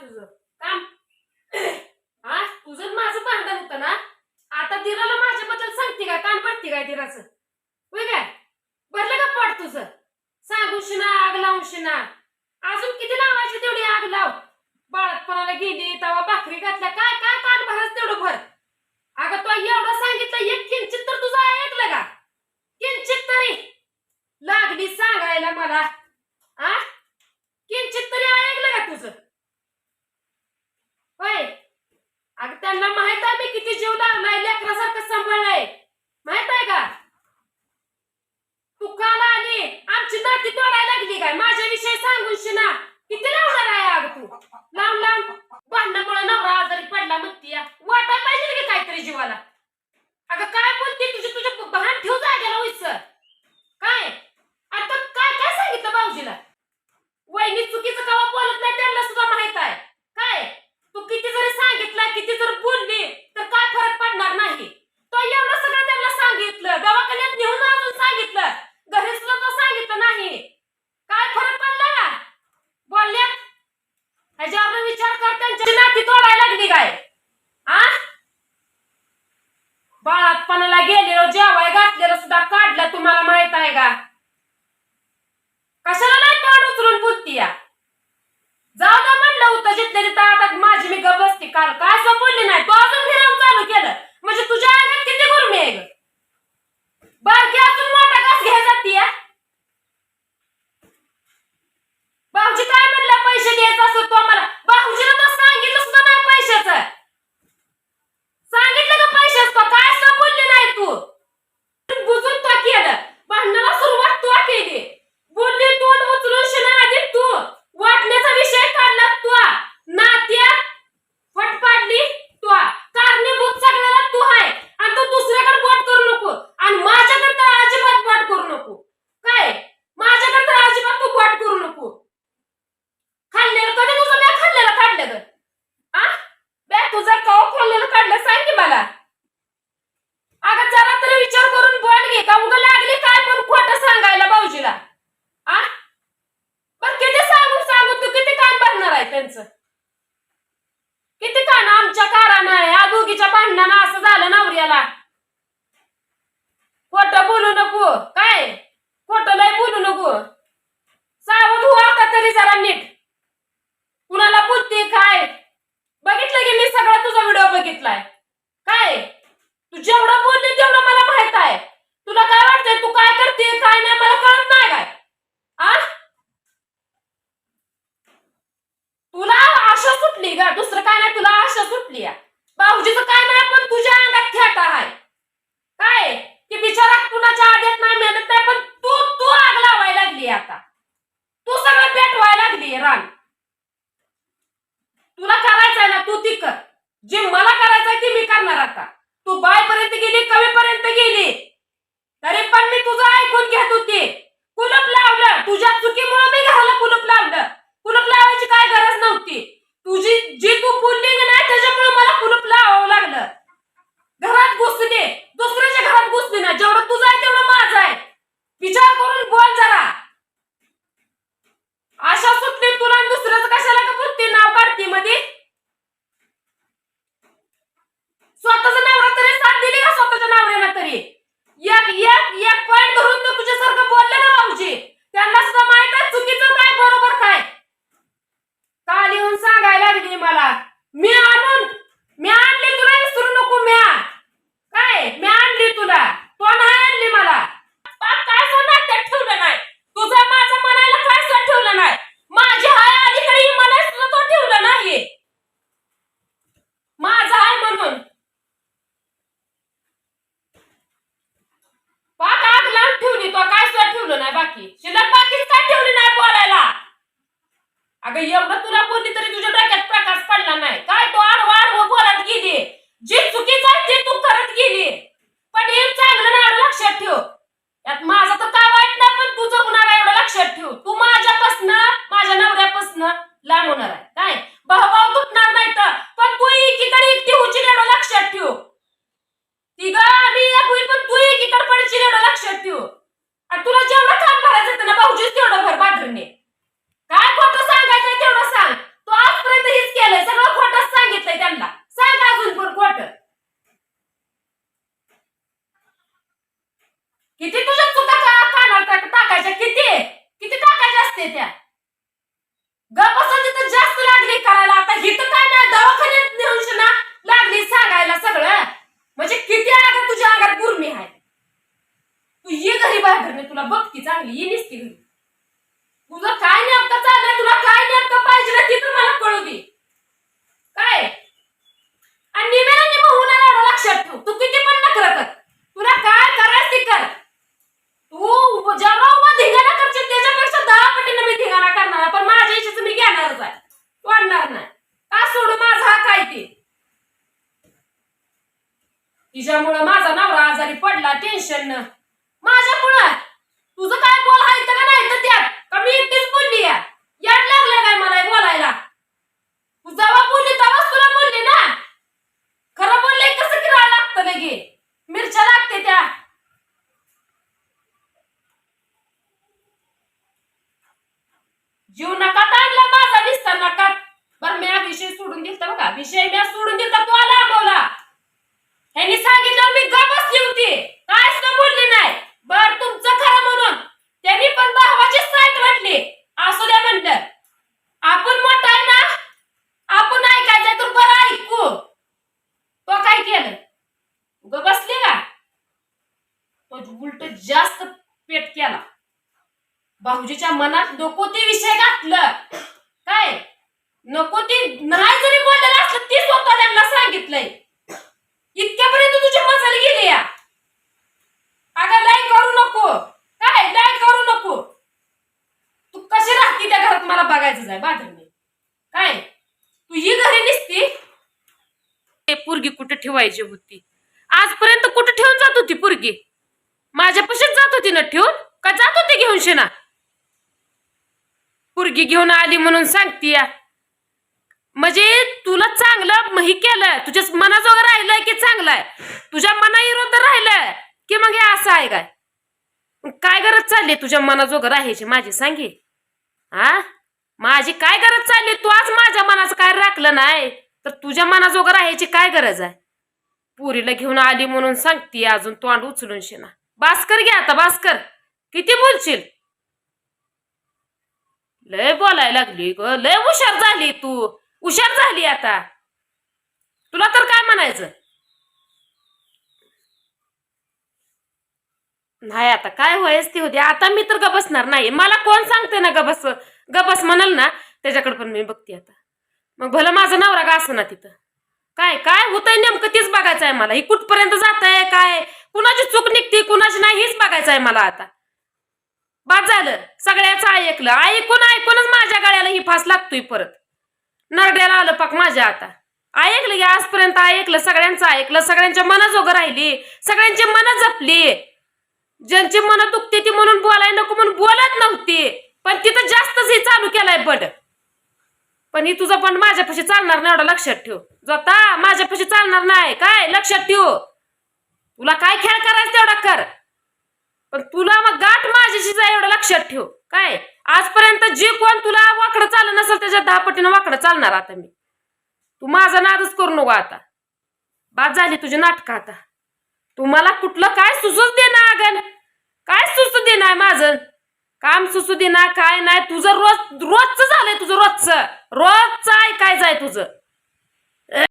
तुझं. काम. हा तुझं माझं भांडण होतं ना? आता दिराला माझ्याबद्दल सांगते काय काम पडते काय दिराचं? होय काय? भरलं का पड तुझं? सांगू ना आग लावून ना अजून किती लावायची तेवढी आग लाव. बाळातपणाला गेली तवा भाकरी घातल्या का किती जीव लागलाय लेकरासारखं सांभाळलाय. माहीत आहे का? तू काल आणि आमची नाती तोडायला लागली काय? माझ्याविषयी सांगून शिना. किती लावणार आहे अग तू? लांब लांब भांडणामुळे नवरा आजारी पडला मग वाटायला पाहिजे की काहीतरी जीवाला? अगं काय बोलते तुझी? तुझ्या भान ठेव जागेला सर काय? आता काय काय सांगितलं भाऊजीला? वहिनी चुकीचं कवा बोलत नाही त्यांना सुद्धा माहीत आहे. काय? तू किती जरी सांगितलं किती जर बोलली तर काय फरक पडणार नाही. तो एवढं सगळं त्यांना सांगितलं दवाखान्यात नेऊन अजून सांगितलं घरीच तो सांगितलं नाही. काय फरक पडला बोलल्यात ह्याच्यावर विचार कर त्यांची नाती तोडायला लागली काय? आ? बाळातपणाला गेलेलो जेवाय घातलेलं सुद्धा काढलं तुम्हाला माहीत आहे का? कशाला नाही तोड उचलून बुद्धी जाऊ द्या म्हणलं होतं तर आता माझी मी गप बसते काल. काय असं बोलले नाही? तू अजून फिरावून चालू केलं. म्हणजे तुझ्या अंगात किती गुरमी आहे ग? बारकी अजून मोठा घास घ्या जाती तू जेवढं बोलले तेवढं मला माहीत आहे. तुला काय वाटतंय? तू काय करते काय नाही मला कळत नाही काय? आ? तुला आशा सुटली का दुसरं काय नाही तुला आशा सुटली भाऊजीचं काय नाही पण तुझ्या अंगात थेट आहे. किती तुझ्या चुका का- कानावर टाकायच्या? किती? किती टाकायच्या असते त्या? गपासून तिथं जास्त लागली करायला. आता हिथं काय नाही दवाखान्यात नेऊन ना लागली सांगायला सगळं. म्हणजे किती आगात तुझ्या आगात पूर्मी आहे. तू ये घरी बाहेर मी तुला बघती चांगली ये निसती घरी. तुझं काय नेमकं चाललंय तुला काय नेमकं पाहिजे ना ती मला कळू दे. काय? आणि निमेला निम होणार लक्षात ठेव. तू किती पण नकर कर. तुला काय करायचं ती कर. तिच्यामुळं माझा नवरा आजारी पडला टेन्शन न. माझ्यामुळं? तुझं काय बोल आहे का नाही तर त्यात? का मी एकटीच बोलली या याड लागलं काय मला बोलायला? तू जेव्हा बोलली तेव्हाच तुला बोलली ना? खरं बोलले कसं किरायला लागतं लगे. मिरच्या लागते त्या. जीव नका ताणला माझा दिसता नका. बर मी हा विषय सोडून दिलता बघा. विषय मी सोडून दिलता तू आला बोला ह्यांनी सांगितलं मी ग बसली होती काय सुद्धा बोलली नाही बर तुमचं खरं म्हणून त्यांनी पण भावाची साईट वाटली असू द्या म्हणलं आपण मोठा आहे ना आपण ऐकायचं तर बरं ऐकू तो काय केलं ग बसली का तो उलट जास्त पेट केला भाऊजीच्या मनात नको ते विषय घातलं. काय? नको ते नाही जरी बोललेलं असलं ते स्वतः त्यांना सांगितलंय. इतक्यापर्यंत तुझी मजल गेली या. अगं लाईक करू नको. काय? लाई करू नको. तू कशी राहती त्या घरात? मला बघायचं जाय बाथरूम काय? तू ही घरी निसती? ते पुरगी कुठे ठेवायची होती? आजपर्यंत कुठे ठेवून जात होती पुरगी? माझ्यापाशीच जात होती ना ठेवून? का जात होती घेऊन शेना पुरगी घेऊन आली म्हणून सांगतीया. म्हणजे तुला चांगलं हे केलं तुझ्या मनाजोगं राहिलं की चांगलं आहे तुझ्या मनाविरुद्ध राहिलं की मग हे असं आहे काय? काय गरज चालली तुझ्या मनाजोगं राहायची माझी? सांगे हा. माझी काय गरज चालली? तू आज माझ्या मनाचं काय राखलं नाही? तर तुझ्या मनाजोगं राहायची काय गरज आहे? पुरीला घेऊन आली म्हणून सांगती अजून तोंड उचलून शिना. बास्कर घ्या आता बास्कर किती बोलशील? लय बोलायला लागली ग. लय हुशार झाली तू. हुशार झाली आता. तुला तर काय म्हणायचं? नाही आता काय व्हायच ती होती आता मी तर गबसणार नाही. मला कोण सांगते ना गबस? गबस म्हणाल ना त्याच्याकडे पण मी बघते आता. मग भलं माझा नवरा का असं ना तिथं. काय काय? होतंय नेमकं तीच बघायचं आहे मला. ही कुठपर्यंत जात आहे काय? कुणाची चूक निघते कुणाची नाही हेच बघायचं आहे मला आता. बाद झालं. सगळ्याचं ऐकलं. ऐकून ऐकूनच माझ्या गाड्याला ही फास लागतोय परत. नरड्याला आलं पाक माझ्या आता. ऐकलं की आजपर्यंत ऐकलं सगळ्यांचं ऐकलं सगळ्यांच्या मनाजोगं राहिली सगळ्यांची मनं जपली. ज्यांची मनं दुखते ती म्हणून बोलाय नको म्हणून बोलत नव्हती. पण तिथं जास्तच हे चालू केलाय बड. पण ही तुझं पण माझ्यापाशी चालणार नाही एवढं लक्षात ठेव. जोता माझ्यापाशी चालणार नाही. काय? लक्षात ठेव. तुला काय खेळ करायचं तेवढा कर. पण तुला मग गाठ माझ्याशी जा एवढं लक्षात ठेव. काय? आजपर्यंत जे कोण तुला वाकडं चाललं नसेल त्याच्या दहा पटीनं वाकडं चालणार आता मी. तू माझा नादच करू नको आता. बाद झाली तुझी नाटकं आता. तुम्हाला कुठलं काय सुचूच दे अगन काय सुचू देणार माझं? काम सुचू दे काय नाही? तुझं रोज रोजचं झालंय तुझं रोजचं. रोजचं ऐकायचं आहे तुझं.